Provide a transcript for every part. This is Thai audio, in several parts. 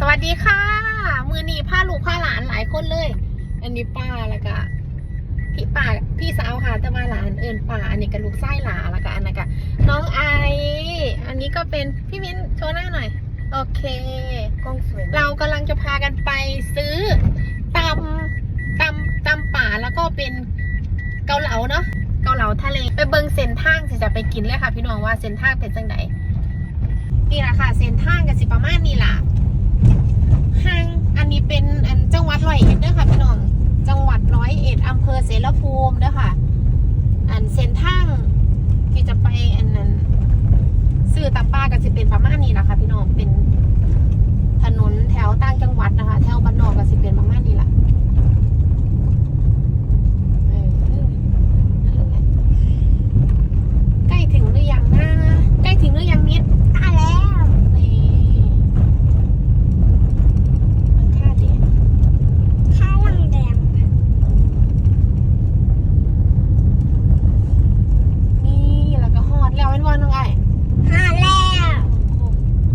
สวัสดีค่ะ มือนีพาลูกพาหลานหลายคนเลย อันนี้ป้าแล้วก็พี่ป้าพี่สาวค่ะแต่ว่าหลานเอิญป้าอันนี้ก็ลูกไส้หลาแล้วก็อันนั้นก็น้องไอ อันนี้ก็เป็นพี่มิ้นโชว์หน้าหน่อย โอเค กล้องสวยเรากำลังจะพากันไปซื้อตำตำตำป่าแล้วก็เป็นเกาเหลาเนาะเกาเหลาทะเลไปเบิงเส้นทางสิจะไปกินเลยค่ะ พี่น้องว่าเส้นทางเป็นจังไดนี่แหละค่ะเส้นทางกันสิประมาณนี้ล่ะห้างอันนี้เป็นอันจังหวัดร้อยเอ็ดเด้อค่ะพี่น้องจังหวัดร้อยเอ็ดอำเภอเสรภูมิเด้อค่ะ อันเส้นทางที่จะไปอันนั้นซื้อตำป้ากันสิเป็นประมาณนี้ล่ะค่ะพี่น้องเป็น ถนนแถวต่างจังหวัดนะคะ แถวบ้านนอกก็สิเป็นประมาณนี้แหละเออนั่นแหละใกล้ถึงหรือยังนะใกล้ถึงหรือยังนิด ได้แล้ว นี่มันค่าเดียว ข้าวลังแดง นี่แล้วก็ฮอดแล้วเป็นวันน้องไอ้ หาแล้ว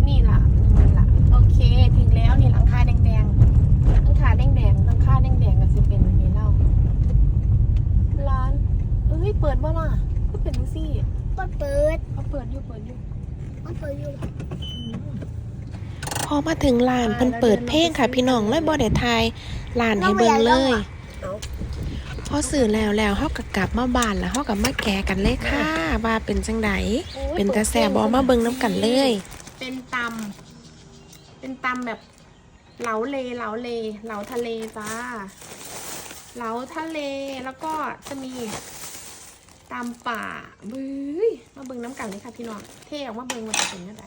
นี่ล่ะนี่ล่ะ โอเค ถึงแล้วนี่หลังคาแดงๆหลังคาแดงๆหลังคาแดงๆก็สิเป็นแบบนี้เล่าร้าน เอ้ยเปิดบ่ล่ะก็เป็นจังซี่เปิดเปิดเขาเปิดอยู่เปิดอยู่เอาเปิดอยู่พอมาถึงร้านเพิ่นเปิดเพลงค่ะ พี่น้องเลยบ่ได้ทายร้านให้เบิ่งเลย พอสื่อแล้วแล้วเฮาก็กลับมาบ้านแล้วเฮาก็มาแกะกันเลยค่ะ ว่าเป็นจังไดเป็นตาแซ่บบ่มาเบิ่งน้ำกันเลย เป็นตำเป็นตำแบบเหลาเลเหลาเลเหลาทะเลจ้าเหลาทะเลแล้วก็จะมี ตำป่าบื้ยมาเบิ่งน้ำกันเลยค่ะพี่น้อง เท่ออกมาเบิ่งมันจะเป็นยังไง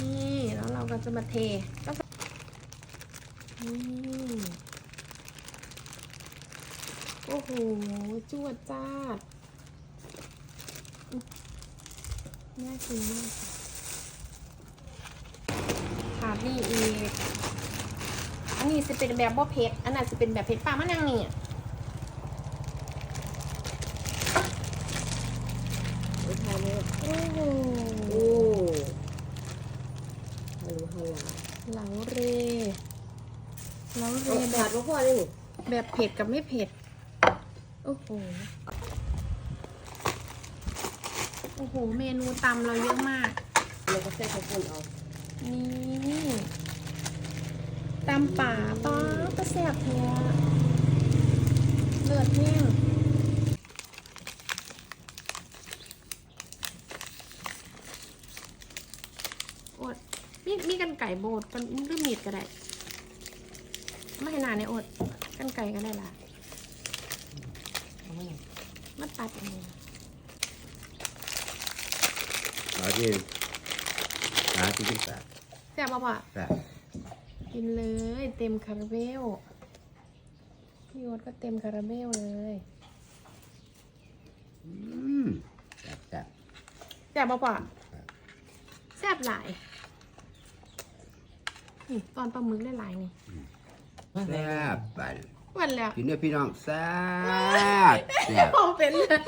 นี่แล้วเราก็จะมาเทก็จะนี่โอ้โหจวดจ้าดน่ากินมากค่ะนี่อีกอันนี้จะเป็นแบบบ่เผ็ดอันนั้นจะเป็นแบบเผ็ดปลามะนาวนี่ไม่ทานเลย โอ้โห โอ้ฮัลโหลฮัลโหล เหลาเรเหลาเรเอาแบขาดบมาพ่อได้หนิแบบเผ็ดกับไม่เผ็ด โอ้โห โอ้โห เมนูตำเราเยอะมาก เราก็แค่คนเอานี่ตำป่าป้าก็แสบแท้เลือดแห้งอด มีมีกันไก่โบดกันหรือมีดก็ได้ไม่ให้นานในอดกันไก่ก็ได้ล่ะมาตัดอันนี้เอาที่หาที่ที่แปดแซ่บป่ะป่ะแปดกินเลยเต็มคาราเบลพี่โอ๊ตก็เต็มคาราเบลเลยอืมแปดแปดแซ่บป่ะป่ะแซ่บหลาย นี่ตอนปลาหมึกได้หลายนี่แซ่บไปวันแล้วกินด้วยพี่น้องแซ่บแซ่บพอเป็นเลย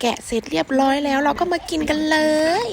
แกะเสร็จเรียบร้อยแล้วเราก็มากินกันเลย